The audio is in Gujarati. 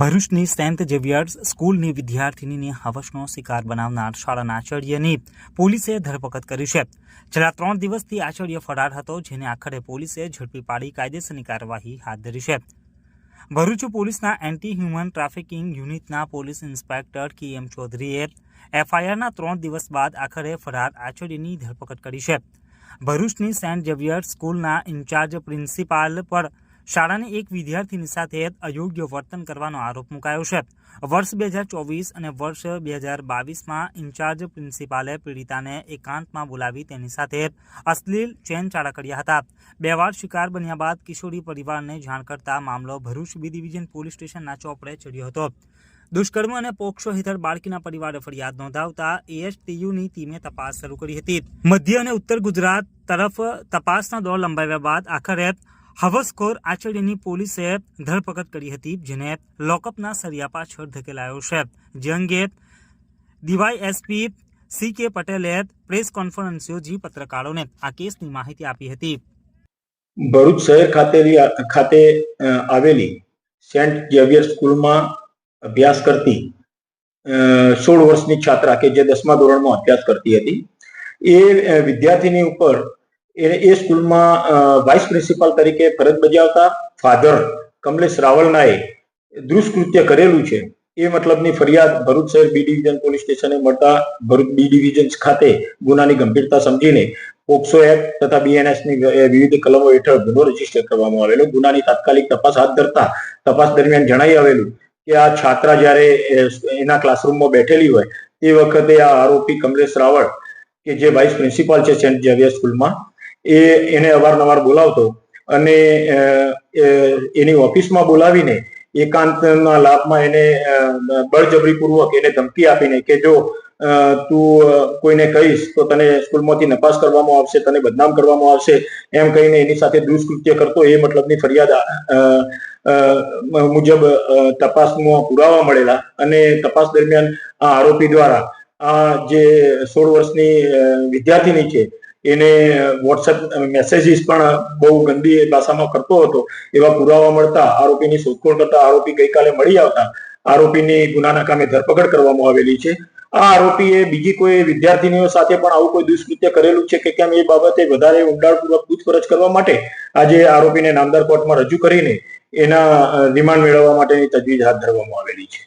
ભરૂચની સેન્ટ ઝેવિયર્સ સ્કૂલની વિદ્યાર્થિનીને હવસનો શિકાર બનાવનાર શાળાના આચાર્યની પોલીસે ધરપકડ કરી છે. છેલ્લા ત્રણ દિવસથી આચાર્ય ફરાર હતો, જેને આખરે પોલીસે ઝડપી પાડી કાયદેસરની કાર્યવાહી હાથ ધરી છે. ભરૂચ પોલીસના એન્ટી હ્યુમન ટ્રાફિકિંગ યુનિટના પોલીસ ઇન્સ્પેક્ટર કે એમ ચૌધરીએ એફઆઈઆરના ત્રણ દિવસ બાદ આખરે ફરાર આચાર્યની ધરપકડ કરી છે. ભરૂચની સેન્ટ ઝેવિયર્સ સ્કૂલના ઇન્ચાર્જ પ્રિન્સિપાલ પર શાળાની એક વિદ્યાર્થીની સાથે અયોગ્ય વર્તન કરવાનો આરોપ મુકાયો છે. વર્ષ બે હજાર ચોવીસ અને વર્ષ બે હજાર બાવીસમાં ઇન્ચાર્જ પ્રિન્સિપાલે પીડિતાને એકાંતમાં બોલાવી તેની સાથે અશ્લીલ ચેન ચાળા કર્યા હતા. બે વાર શિકાર બન્યા બાદ કિશોરી પરિવારને જાણ કરતા મામલો ભરૂચ બી ડિવિઝન પોલીસ સ્ટેશનના ચોપડે ચડ્યો હતો. દુષ્કર્મ અને પોક્સો હેઠળ બાળકીના પરિવારે ફરિયાદ નોંધાવતા એએસટીયુની ટીમે તપાસ શરૂ કરી હતી. મધ્ય અને ઉત્તર ગુજરાત તરફ તપાસના દોર લંબાવ્યા બાદ આખરે હવસખોર આચાર્યની પોલીસે ધરપકડ કરી હતી, જેને લોકઅપના સરિયા પાછળ ધકેલાયો છે. જે અંગે ડીવાય એસપી સી કે પટેલે પ્રેસ કોન્ફરન્સ યોજી પત્રકારોને આ કેસની માહિતી આપી હતી. ભરૂચ શહેર ખાતે ખાતે આવેલી સેન્ટ ઝેવિયર સ્કૂલમાં અભ્યાસ કરતી સોળ વર્ષની છાત્રા કે જે દસમા ધોરણમાં અભ્યાસ કરતી હતી. એ વિદ્યાર્થીની ઉપર એને એ સ્કૂલમાં વાઇસ પ્રિન્સિપાલ તરીકે ફરજ બજાવતા ફાધર કમલેશ રાવલનાએ દુષ્કૃત્ય કરેલું છે. એ મતલબની ફરિયાદ ભરૂચ શહેર બી ડિવિઝન પોલીસ સ્ટેશને મળતા ભરૂચ બી ડિવિઝન ખાતે ગુનાની ગંભીરતા સમજીને પોક્સો એક્ટ તથા બીએનએસની વિવિધ કલમો હેઠળ ગુનો રજિસ્ટર કરવામાં આવેલો. ગુનાની તાત્કાલિક તપાસ હાથ ધરતા તપાસ દરમિયાન જણાઈ આવેલું કે આ છાત્રા જ્યારે એના ક્લાસરૂમમાં બેઠેલી હોય, તે વખતે આ આરોપી કમલેશ રાવળ કે જે વાઇસ પ્રિન્સિપાલ છે સેન્ટ ઝેવિયર સ્કૂલમાં એ એને અવારનવાર બોલાવતો અને એની ઓફિસમાં બોલાવીને એકાંતના લાભમાં એને બળજબરીપૂર્વક એને ધમકી આપીને કે જો તું કોઈને કહીશ તો તને સ્કૂલમાંથી નપાસ કરવામાં આવશે, તને બદનામ કરવામાં આવશે, એમ કહીને એની સાથે દુષ્કૃત્ય કરતો, એ મતલબની ફરિયાદ મુજબ તપાસમાં પુરાવા મળેલા અને તપાસ દરમિયાન આ આરોપી દ્વારા આ જે સોળ વર્ષની વિદ્યાર્થીની છે એને વોટ્સએપ મેસેજીસ પણ બહુ ગંદી ભાષામાં કરતો હતો. એવા પુરાવા મળતા, આરોપીની શોધખોળ કરતા આરોપી ગઈકાલે મળી આવતા. આરોપીની ગુનાના કામે ધરપકડ કરવામાં આવેલી છે. આ આરોપીએ બીજી કોઈ વિદ્યાર્થીનીઓ સાથે પણ આવું કોઈ દુષ્કૃત્ય કરેલું છે કે કેમ એ બાબતે વધારે ઊંડાણપૂર્વક પૂછપરછ કરવા માટે આજે આરોપીને નામદાર કોર્ટમાં રજૂ કરીને એના રિમાન્ડ મેળવવા માટેની તજવીજ હાથ ધરવામાં આવેલી છે.